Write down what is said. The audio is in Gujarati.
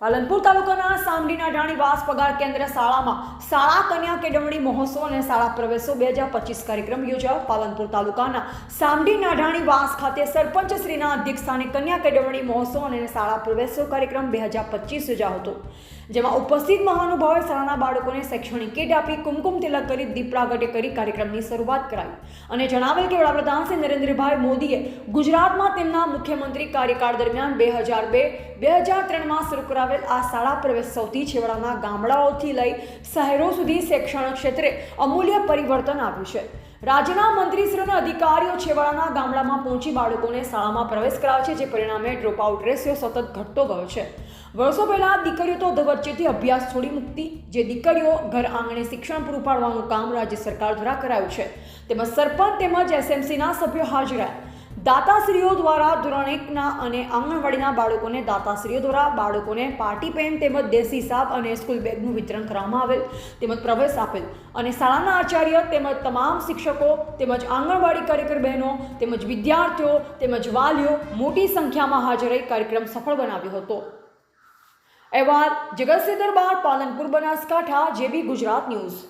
પાલનપુર તાલુકાના સામડીના ઢાણી વાસ પગાર કેન્દ્ર શાળામાં શાળા કન્યા કેળવણી મહોત્સવ અને શાળા પ્રવેશો બે હજાર પચીસ કાર્યક્રમ યોજાયો. પાલનપુર તાલુકાના સામડીના નાઢાણી વાસ ખાતે સરપંચ શ્રીના કન્યા કેળવણી મહોત્સવ અને શાળા પ્રવેશો કાર્યક્રમ બે હજાર પચીસ યોજાયો હતો. જેમાં ઉપસ્થિત મહાનુભાવોએ શાળાના બાળકોને શૈક્ષણિક કીટ આપી કુમકુમ તિલક કરી દીપ પ્રાગટ્ય કરી કાર્યક્રમની શરૂઆત કરાવી અને જણાવેલ કે વડાપ્રધાન શ્રી નરેન્દ્રભાઈ મોદીએ ગુજરાતમાં તેમના મુખ્યમંત્રી કાર્યકાળ દરમિયાન બે હજાર બે બે હજાર ત્રણમાં શરૂ કરાવેલ આ શાળા પ્રવેશ સૌથી છેવાડાના ગામડાઓથી લઈ શહેરો સુધી શૈક્ષણિક ક્ષેત્રે અમૂલ્ય પરિવર્તન આવ્યું છે. રાજ્યના મંત્રીશ્રીઓ અને અધિકારીઓ છેવાડાના ગામડામાં પહોંચી બાળકોને શાળામાં પ્રવેશ કરાવે છે, જે પરિણામે ડ્રોપ આઉટ રેશિયો સતત ઘટતો ગયો છે. વર્ષો પહેલાં દીકરીઓ તો વચ્ચેથી અભ્યાસ છોડી મૂકતી. જે દીકરીઓ ઘર આંગણે શિક્ષણ પૂરું પાડવાનું કામ રાજ્ય સરકાર દ્વારા કરાયું છે. તેમજ સરપંચ તેમજ એસએમસીના સભ્યો હાજર રહ્યા. દાતાશ્રીઓ દ્વારા ધોરણ એકના અને આંગણવાડીના બાળકોને દાતાશ્રીઓ દ્વારા બાળકોને પાર્ટી પેન તેમજ દેશી સાપ અને સ્કૂલ બેગનું વિતરણ કરવામાં આવેલ તેમજ પ્રવેશ આપેલ. અને શાળાના આચાર્ય તેમજ તમામ શિક્ષકો તેમજ આંગણવાડી કાર્યકર બહેનો તેમજ વિદ્યાર્થીઓ તેમજ વાલીઓ મોટી સંખ્યામાં હાજર રહી કાર્યક્રમ સફળ બનાવ્યો હતો. અહેવાલ જગતસિંહ દરબાર પાલનપુર બનાસકાંઠા જેબી ગુજરાત ન્યૂઝ.